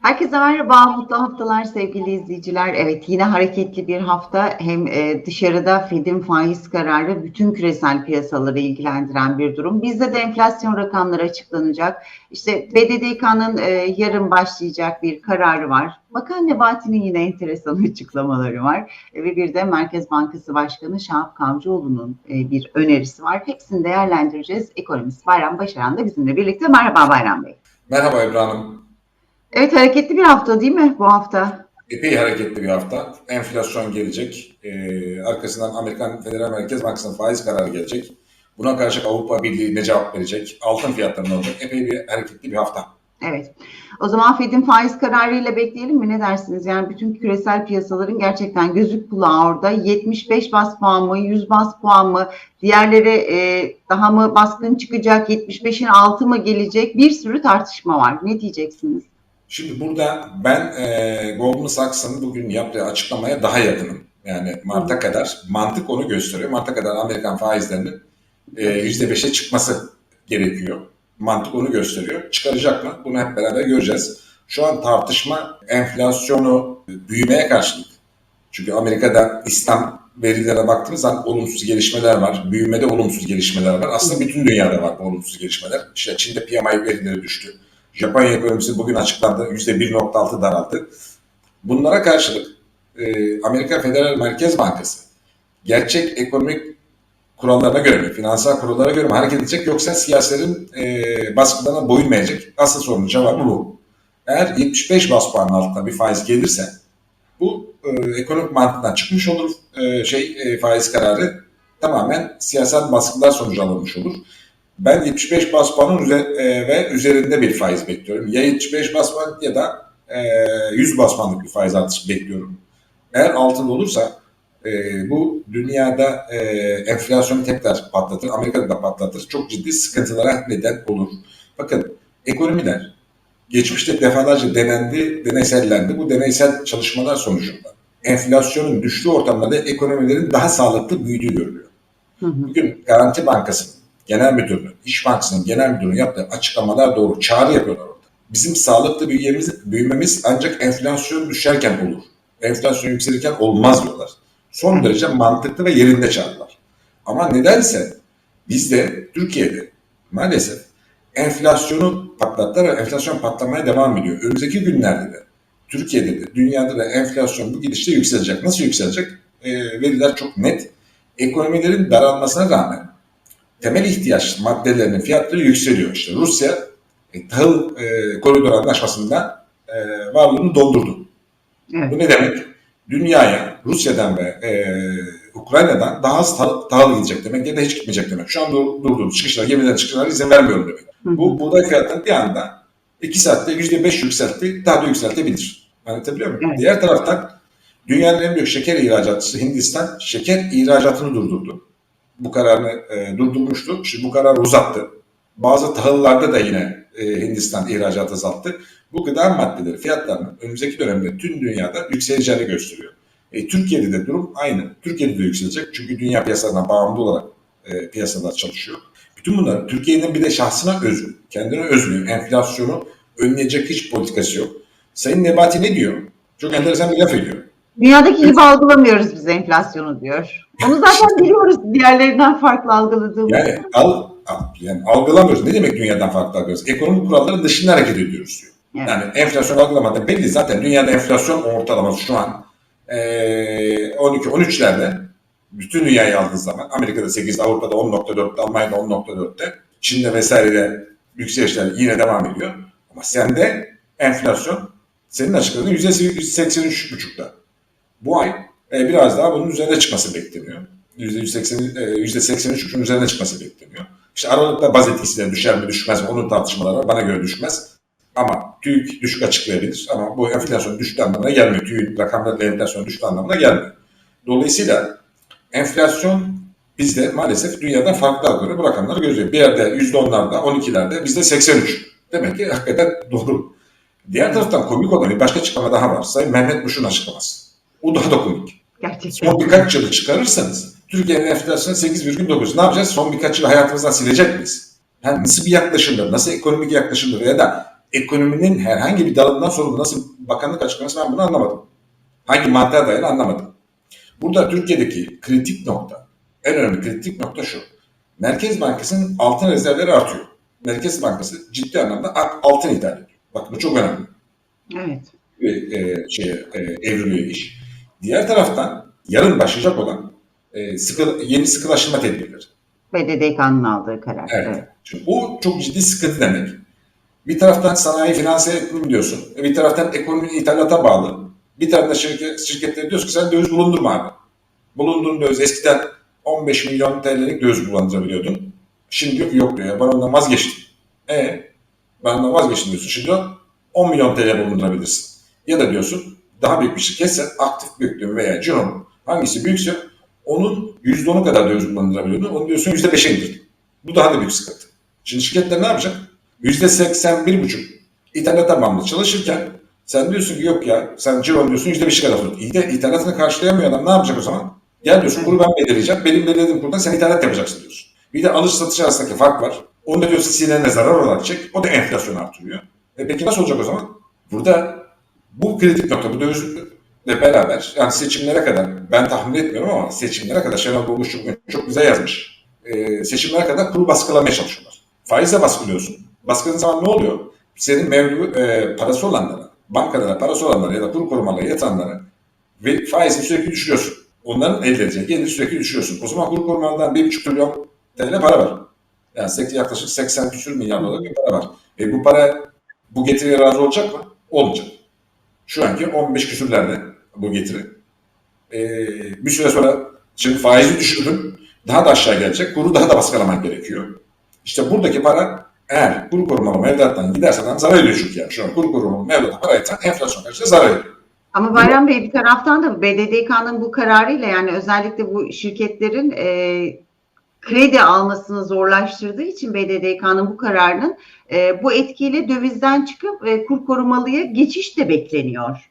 Herkese merhaba, mutlu haftalar sevgili izleyiciler. Evet yine hareketli bir hafta. Hem e, dışarıda Fed'in faiz kararı bütün küresel piyasaları ilgilendiren bir durum. Bizde de enflasyon rakamları açıklanacak. İşte BDDK'nın e, yarın başlayacak bir kararı var. Bakan Nebati'nin yine enteresan açıklamaları var. E, ve bir de Merkez Bankası Başkanı Şahap Kavcıoğlu'nun bir önerisi var. Hepsini değerlendireceğiz. Ekonomist Bayram Başaran da bizimle birlikte. Merhaba Bayram Bey. Merhaba Hanım. Evet hareketli bir hafta değil mi bu hafta? Epey hareketli bir hafta. Enflasyon gelecek. Ee, arkasından Amerikan Federal Merkez Bankası'nın faiz kararı gelecek. Buna karşı Avrupa Birliği ne cevap verecek? Altın fiyatları ne olacak? Epey bir hareketli bir hafta. Evet. O zaman Fed'in faiz kararıyla bekleyelim mi? Ne dersiniz? Yani bütün küresel piyasaların gerçekten gözük kulağı orada. 75 bas puan mı, 100 bas puan mı, diğerleri e, daha mı baskın çıkacak, 75'in altı mı gelecek? Bir sürü tartışma var. Ne diyeceksiniz? Şimdi burada ben e, Goldman Sachs'ın bugün yaptığı açıklamaya daha yakınım. Yani Mart'a kadar mantık onu gösteriyor. Mart'a kadar Amerikan faizlerinin e, %5'e çıkması gerekiyor. Mantık onu gösteriyor. Çıkaracak mı? Bunu hep beraber göreceğiz. Şu an tartışma enflasyonu büyümeye karşılık. Çünkü Amerika'da İslam verilere baktığımız zaman olumsuz gelişmeler var. Büyümede olumsuz gelişmeler var. Aslında bütün dünyada var olumsuz gelişmeler. İşte Çin'de PMI verileri düştü. Japonya ekonomisi bugün açıklandı. %1.6 daraldı. Bunlara karşılık e, Amerika Federal Merkez Bankası gerçek ekonomik kurallarına göre mi, finansal kurallara göre mi hareket edecek yoksa siyasilerin e, baskılarına boyun mu eğecek? Asıl sorunun cevabı bu. Eğer 75 bas puan altında bir faiz gelirse bu e, ekonomik mantığından çıkmış olur. E, şey e, faiz kararı tamamen siyasal baskılar sonucu alınmış olur. Ben 75 bas puanın üze- e, ve üzerinde bir faiz bekliyorum. Ya 75 bas puan ya da e, 100 bas puanlık bir faiz artışı bekliyorum. Eğer altında olursa e, bu dünyada e, enflasyonu tekrar patlatır, Amerika'da da patlatır. Çok ciddi sıkıntılara neden olur. Bakın ekonomiler geçmişte defalarca denendi, deneysellendi. Bu deneysel çalışmalar sonucunda enflasyonun düştüğü ortamlarda ekonomilerin daha sağlıklı büyüdüğü görülüyor. Hı hı. Bugün Garanti Bankası'nın genel müdürlüğü, İş Bankası'nın genel müdürlüğü yaptığı açıklamalar doğru. Çağrı yapıyorlar orada. Bizim sağlıklı büyümemiz, büyümemiz ancak enflasyon düşerken olur. Enflasyon yükselirken olmaz diyorlar. Son derece mantıklı ve yerinde çağrılar. Ama nedense bizde, Türkiye'de maalesef enflasyonu patlattılar ve enflasyon patlamaya devam ediyor. Önümüzdeki günlerde de Türkiye'de de dünyada da enflasyon bu gidişte yükselecek. Nasıl yükselecek? Ee, veriler çok net. Ekonomilerin daralmasına rağmen temel ihtiyaç maddelerinin fiyatları yükseliyor. İşte Rusya e, tahıl e, koridor anlaşmasında e, varlığını doldurdu. Evet. Bu ne demek? Dünyaya Rusya'dan ve e, Ukrayna'dan daha az tahıl, tahıl gidecek demek ya da hiç gitmeyecek demek. Şu an dur, durduğum çıkışlar, gemilerin çıkışlarına izin vermiyorum demek. Hı. Bu buğday fiyatını bir anda 2 saatte %5 yükseltti, daha da yükseltebilir. Anlatabiliyor muyum? Evet. Diğer taraftan dünyanın en büyük şeker ihracatçısı Hindistan şeker ihracatını durdurdu. Bu kararını e, durdurmuştu. Şimdi bu kararı uzattı. Bazı tahıllarda da yine e, Hindistan ihracat azalttı. Bu gıda maddeleri fiyatlarının önümüzdeki dönemde tüm dünyada yükseleceğini gösteriyor. E, Türkiye'de de durum aynı. Türkiye'de de yükselecek çünkü dünya piyasalarına bağımlı olarak e, piyasalar çalışıyor. Bütün bunlar Türkiye'nin bir de şahsına özgü, kendine özgü enflasyonu önleyecek hiç politikası yok. Sayın Nebati ne diyor? Çok enteresan bir laf ediyor. Dünyadaki gibi algılamıyoruz biz enflasyonu diyor. Onu zaten biliyoruz diğerlerinden farklı algıladığımız. Yani al, yani algılamıyoruz. Ne demek dünyadan farklı algılıyoruz? Ekonomik kuralların dışında hareket ediyoruz diyor. Evet. Yani enflasyon algılamada belli. Zaten dünyada enflasyon ortalaması şu an eee 12-13'lerde bütün dünyayı aldığınız zaman Amerika'da 8, Avrupa'da 10.4'te, Almanya'da 10.4'te, Çin'de vesairede yükselişler yine devam ediyor. Ama sende enflasyon senin açıkladığın %83.5'ta. Bu ay e, biraz daha bunun üzerine çıkması bekleniyor. %180, e, %83.5'ün üzerine çıkması bekleniyor. İşte Aralıkta baz etkisiyle düşer mi düşmez mi onun tartışmaları. Bana göre düşmez. Ama TÜİK düşük açıklayabilir. Ama bu enflasyon düştüğü anlamına gelmiyor. TÜİK rakamlarla enflasyon düştüğü anlamına gelmiyor. Dolayısıyla enflasyon bizde maalesef dünyadan farklı algıları bu rakamları gözlüyor. Bir yerde %10'larda, 12'lerde bizde 83. Demek ki hakikaten doğru. Diğer taraftan komik olan bir başka açıklama daha var. Sayın Mehmet Muş'un açıklaması. O daha da komik. Gerçekten. Son birkaç yılı çıkarırsanız Türkiye'nin enflasyonu 8,9. Ne yapacağız? Son birkaç yılı hayatımızdan silecek miyiz? Yani nasıl bir yaklaşımdır, nasıl ekonomik yaklaşımdır ya da ekonominin herhangi bir dalından sorumlu nasıl bakanlık açıklaması ben bunu anlamadım. Hangi mantığa dayalı anlamadım. Burada Türkiye'deki kritik nokta, en önemli kritik nokta şu. Merkez Bankası'nın altın rezervleri artıyor. Merkez Bankası ciddi anlamda altın ithal ediyor. Bak bu çok önemli. Evet. Bir e, şeye e, evriliyor iş. Diğer taraftan yarın başlayacak olan e, sıkı, yeni sıkılaştırma tedbirleri. BDDK'nın aldığı karar. Evet. Evet. Şimdi bu çok ciddi sıkıntı demek. Bir taraftan sanayi finanse etmem diyorsun. E, Bir taraftan ekonomi ithalata bağlı. Bir taraftan şirket, şirketlere diyorsun ki sen döviz bulundurma abi. Bulundurun döviz. Eskiden 15 milyon TL'lik döviz bulundurabiliyordun. Şimdi yok, yok diyor. ya, Ben ondan vazgeçtim. E ben ondan vazgeçtim diyorsun. Şimdi 10 milyon TL bulundurabilirsin. Ya da diyorsun daha büyük bir şirketse aktif büyüklüğü veya ciron hangisi büyükse onun %10'u kadar döviz bulundurabiliyordun. Onu diyorsun %5'e indirdin. Bu daha da büyük sıkıntı. Şimdi şirketler ne yapacak? %81,5 ithalata bağımlı çalışırken sen diyorsun ki yok ya sen ciron diyorsun %5'i kadar tut. İyi de ithalatını karşılayamıyor adam ne yapacak o zaman? Gel diyorsun kuru ben belirleyeceğim. Benim belirlediğim kurdan sen ithalat yapacaksın diyorsun. Bir de alış satış arasındaki fark var. Onu da diyorsun sinirine zarar olarak çek. O da enflasyon artırıyor. E peki nasıl olacak o zaman? Burada bu kritik nokta, bu dövizle beraber yani seçimlere kadar ben tahmin etmiyorum ama seçimlere kadar Şenol Boğmuş çok, çok güzel yazmış. Ee, seçimlere kadar kuru baskılamaya çalışıyorlar. Faizle baskılıyorsun. Baskıladığın zaman ne oluyor? Senin mevdu e, parası olanlara, bankalara parası olanlara ya da kur korumalara yatıranlara ve faizi sürekli düşürüyorsun. Onların elde edeceği geliri sürekli düşürüyorsun. O zaman kur korumalardan 1,5 trilyon TL para var. Yani yaklaşık 80 küsür milyar dolar bir para var. E bu para bu getiriye razı olacak mı? Olmayacak. Şu anki 15 küsürlerde bu getiri. E, bir süre sonra şimdi faizi düşürdün. Daha da aşağı gelecek. Kuru daha da baskılaman gerekiyor. İşte buradaki para eğer kuru korumalı mevduattan giderse adam zarar ediyor çünkü yani. Şu an kuru korumalı mevduata para etsen enflasyon karşısında zarar ediyor. Ama Bayram Bey bir taraftan da BDDK'nın bu kararıyla yani özellikle bu şirketlerin e, kredi almasını zorlaştırdığı için BDDK'nın bu kararının e, bu etkiyle dövizden çıkıp e, kur korumalıya geçiş de bekleniyor.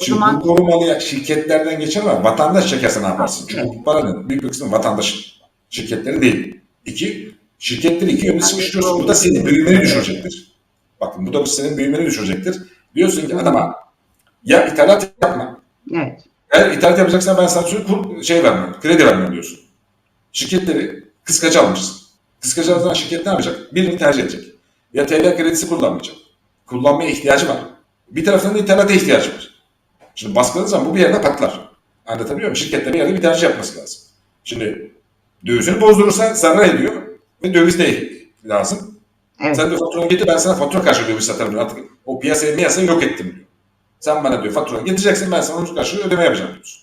O Şimdi zaman- bu korumalı şirketlerden geçer ama vatandaş çekerse ne yaparsın? Çünkü bu paranın büyük bir kısmı vatandaş şirketleri değil. İki, şirketleri iki yönde sıkıştırıyorsun. Bu da senin büyümeni düşürecektir. Bakın bu da senin büyümeni düşürecektir. Diyorsun ki adama ya ithalat yapma. Evet. Eğer ithalat yapacaksan ben sana kur, şey vermem, kredi vermem diyorsun. Şirketleri kıskaç almışsın. Kıskaç aldığın zaman şirket ne yapacak? Birini tercih edecek. Ya TL kredisi kullanmayacak. Kullanmaya ihtiyacı var. Bir taraftan da ithalata ihtiyacı var. Şimdi baskıladığı zaman bu bir yerde patlar. Anlatabiliyor muyum? Şirkette bir yerde bir tercih yapması lazım. Şimdi dövizini bozdurursa zarar ediyor ve döviz de lazım. Evet. Sen diyor faturanı getir ben sana fatura karşı döviz satarım diyor. Artık o piyasayı piyasayı yok ettim diyor. Sen bana diyor faturanı getireceksin ben sana onun karşılığı ödeme yapacağım diyorsun.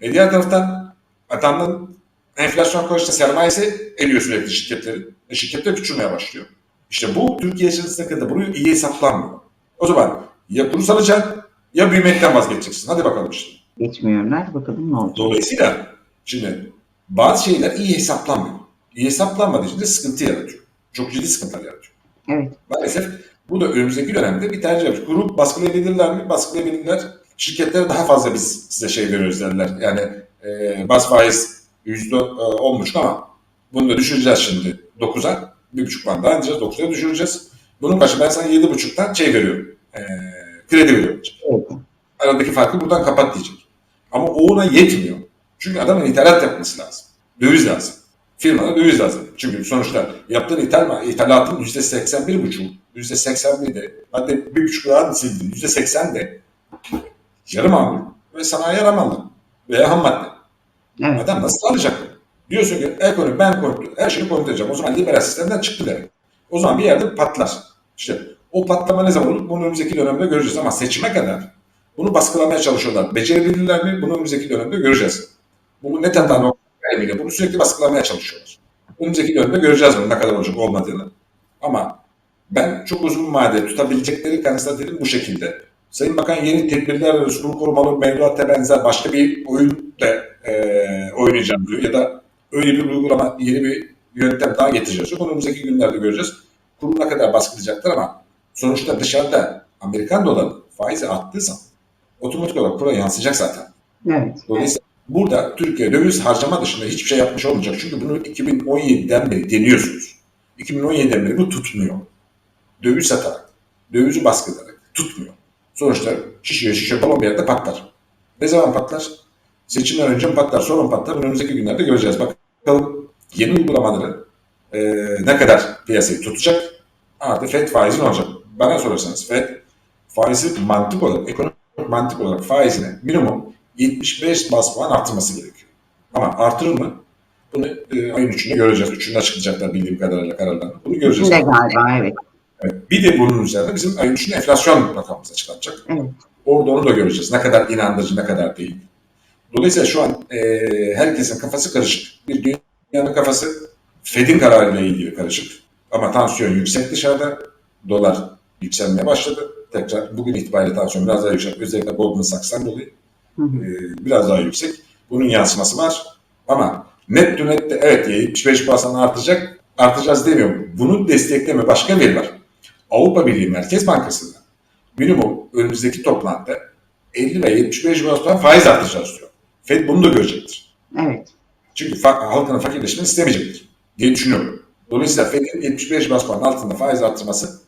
E diğer taraftan adamın enflasyon karşısında sermayesi eriyor sürekli şirketlerin. E şirketler küçülmeye başlıyor. İşte bu Türkiye için sıkıntı. Bunu iyi hesaplanmıyor. O zaman ya kuru salacaksın ya büyümekten vazgeçeceksin. Hadi bakalım işte. Geçmiyorlar. Bakalım ne olacak. Dolayısıyla şimdi bazı şeyler iyi hesaplanmıyor. İyi hesaplanmadığı için de sıkıntı yaratıyor. Çok ciddi sıkıntılar yaratıyor. Evet. Maalesef bu da önümüzdeki dönemde bir tercih yapmış. Kuru baskılayabilirler mi? Baskılayabilirler. Şirketlere daha fazla biz size şey veriyoruz dediler. Yani e, bas faiz yüzde e, on buçuk ama bunu da düşüreceğiz şimdi 9'a. Bir buçuk puan daha ineceğiz. 9'a düşüreceğiz. Bunun başı ben sana yedi buçuktan şey veriyorum. E, kredi veriyorum. Evet. Aradaki farkı buradan kapat diyecek. Ama o ona yetmiyor. Çünkü adamın ithalat yapması lazım. Döviz lazım. Firmana döviz lazım. Çünkü sonuçta yaptığın ithal, ithalatın yüzde seksen bir buçuk, yüzde seksen bir de, hadi bir buçuk daha sildin, yüzde seksen de yarı mamul ve sanayi yaramalı veya ham madde. Evet. Adam nasıl alacak? Diyorsun ki ekonomi ben kontrol, her şeyi kontrol edeceğim. O zaman liberal sistemden çıktı demek. O zaman bir yerde patlar. İşte o patlama ne zaman olur? Bunu önümüzdeki dönemde göreceğiz ama seçime kadar bunu baskılamaya çalışıyorlar. Becerebilirler mi? Bunu önümüzdeki dönemde göreceğiz. Bunu net hata emiyle bunu sürekli baskılamaya çalışıyorlar. Önümüzdeki dönemde göreceğiz bunu ne kadar olacak olmadığını. Ama ben çok uzun vadede tutabilecekleri kanısında dedim bu şekilde. Sayın Bakan yeni tedbirler ve usul korumalı mevduata benzer başka bir oyun da e, oynayacağım diyor. Ya da öyle bir uygulama, yeni bir yöntem daha getireceğiz. Bunu önümüzdeki günlerde göreceğiz. Kuru ne kadar baskılayacaklar ama sonuçta dışarıda Amerikan doları faizi arttığı zaman otomatik olarak kura yansıyacak zaten. Evet. Dolayısıyla burada Türkiye döviz harcama dışında hiçbir şey yapmış olmayacak. Çünkü bunu 2017'den beri deniyorsunuz. 2017'den beri bu tutmuyor. Döviz satarak. dövizi baskılayarak tutmuyor. Sonuçta şişiyor şişiyor balon bir yerde patlar. Ne zaman patlar? Seçimden önce mi patlar, sonra mı patlar? Önümüzdeki günlerde göreceğiz. Bakalım yeni uygulamaları e, ne kadar piyasayı tutacak? Artı FED faizi ne olacak? Bana sorarsanız FED faizi mantık olarak, ekonomik mantık olarak faizini minimum 75 bas puan arttırması gerekiyor. Ama artırır mı? Bunu e, ayın üçünde göreceğiz. Üçünde açıklayacaklar bildiğim kadarıyla kararlarını. Bunu göreceğiz. Şimdi galiba evet. Evet. Bir de bunun üzerine bizim ayın enflasyon rakamımız açıklanacak. Evet. Orada onu da göreceğiz. Ne kadar inandırıcı, ne kadar değil. Dolayısıyla şu an e, herkesin kafası karışık. Bir dünyanın kafası Fed'in kararıyla ilgili karışık. Ama tansiyon yüksek dışarıda. Dolar yükselmeye başladı. Tekrar bugün itibariyle tansiyon biraz daha yüksek. Özellikle Goldman Sachs'tan dolayı Hı hı. e, biraz daha yüksek. Bunun yansıması var. Ama net to net de evet 75 basan artacak. Artacağız demiyorum. Bunu destekleme başka veri var. Avrupa Birliği Merkez Bankası'nda minimum önümüzdeki toplantıda 50 ve 75 bas puan faiz arttıracağız diyor. Fed bunu da görecektir. Evet. Çünkü fa- halkın fakirleşmesini istemeyecektir diye düşünüyorum. Dolayısıyla Fed'in 75 bas puan altında faiz arttırması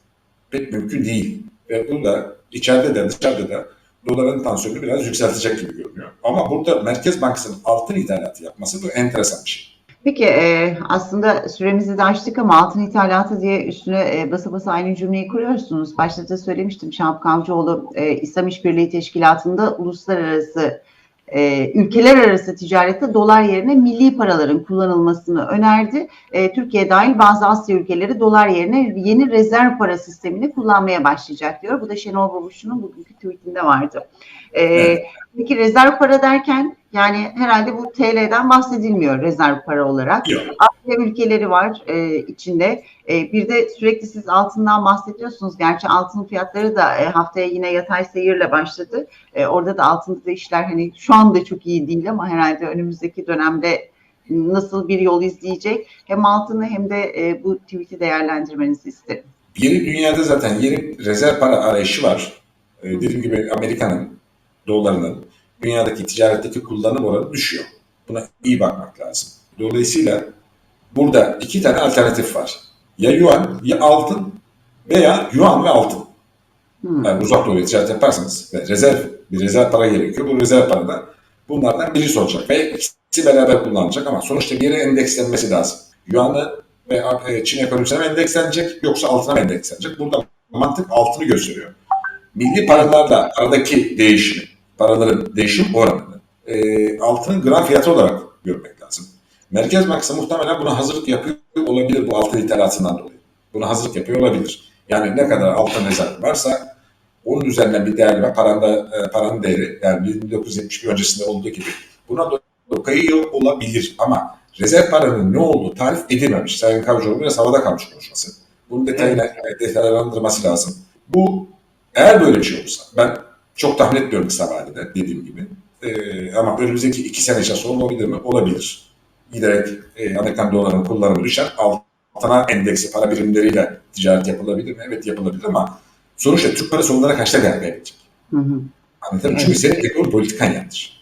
pek mümkün değil. Ve bu da içeride de dışarıda da doların tansiyonunu biraz yükseltecek gibi görünüyor. Ama burada Merkez Bankası'nın altın ithalatı yapması bu enteresan bir şey. Peki e, aslında süremizi de açtık ama altın ithalatı diye üstüne e, basa basa aynı cümleyi kuruyorsunuz. Başta da söylemiştim Şahap Kavcıoğlu e, İslam İşbirliği Teşkilatı'nda uluslararası e, ülkeler arası ticarette dolar yerine milli paraların kullanılmasını önerdi. E, Türkiye dahil bazı Asya ülkeleri dolar yerine yeni rezerv para sistemini kullanmaya başlayacak diyor. Bu da Şenol Babuş'un bugünkü tweetinde vardı. E, Evet. Peki rezerv para derken yani herhalde bu TL'den bahsedilmiyor rezerv para olarak. Yok. Asya ülkeleri var e, içinde. E, bir de sürekli siz altından bahsediyorsunuz. Gerçi altın fiyatları da e, haftaya yine yatay seyirle başladı. E, orada da altında da işler hani şu anda çok iyi değil ama herhalde önümüzdeki dönemde nasıl bir yol izleyecek hem altını hem de e, bu tweet'i değerlendirmenizi isterim. Yeni dünyada zaten yeni rezerv para arayışı var. Ee, dediğim gibi Amerika'nın, dolarının dünyadaki ticaretteki kullanım oranı düşüyor. Buna iyi bakmak lazım. Dolayısıyla burada iki tane alternatif var. Ya yuan ya altın veya yuan ve altın. Hmm. Yani uzak doğuya ticaret yaparsanız ve rezerv, bir rezerv para gerekiyor. Bu rezerv parada bunlardan birisi olacak ve ikisi beraber kullanılacak ama sonuçta bir yere endekslenmesi lazım. Yuan'ı ve Çin ekonomisine mi endekslenecek yoksa altına mı endekslenecek? Burada mantık altını gösteriyor. Milli paralarla aradaki değişimi, paraların değişim oranını e, altının gram fiyatı olarak görmek lazım. Merkez Bankası muhtemelen buna hazırlık yapıyor olabilir bu altın ithalatından dolayı. Buna hazırlık yapıyor olabilir. Yani ne kadar altın rezerv varsa onun üzerinden bir değer var. Paranda, e, paranın değeri yani 1971 öncesinde olduğu gibi buna doğru kayıyor olabilir ama rezerv paranın ne olduğu tarif edilmemiş. Sayın Kavcıoğlu biraz havada kalmış konuşması. Bunun detayına, e, detaylandırması lazım. Bu eğer böyle bir şey olursa ben çok tahmin etmiyorum kısa vadede dediğim gibi. E, ama önümüzdeki iki sene içerisinde olabilir mi? Olabilir. Giderek e, Amerikan dolarının kullanımı düşer. Altına endeksi para birimleriyle ticaret yapılabilir mi? Evet yapılabilir ama sonuçta Türk parası onlara kaçta değer kaybedecek? Mı? Çünkü senin ekonomi politikan yanlış.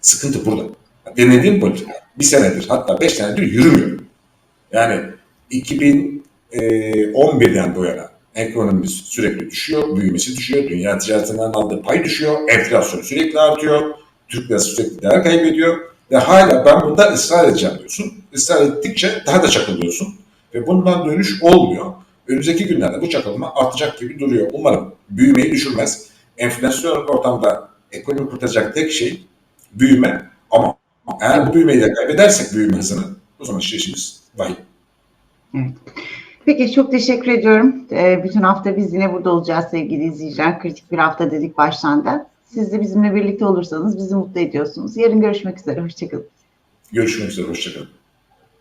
Sıkıntı burada. Denediğin politika bir senedir hatta beş senedir yürümüyor. Yani 2011'den bu yana ekonomimiz sürekli düşüyor, büyümesi düşüyor, dünya ticaretinden aldığı pay düşüyor, enflasyon sürekli artıyor, Türk lirası sürekli değer kaybediyor ve hala ben bunda ısrar edeceğim diyorsun. Israr ettikçe daha da çakılıyorsun ve bundan dönüş olmuyor. Önümüzdeki günlerde bu çakılma artacak gibi duruyor. Umarım büyümeyi düşürmez. Enflasyon ortamda ekonomi kurtaracak tek şey büyüme ama eğer bu büyümeyi de kaybedersek büyüme hızını o zaman işte işimiz vahim. Peki çok teşekkür ediyorum. Ee, bütün hafta biz yine burada olacağız sevgili izleyiciler. Kritik bir hafta dedik baştan. Siz de bizimle birlikte olursanız bizi mutlu ediyorsunuz. Yarın görüşmek üzere. Hoşçakalın. Görüşmek üzere, hoşçakalın.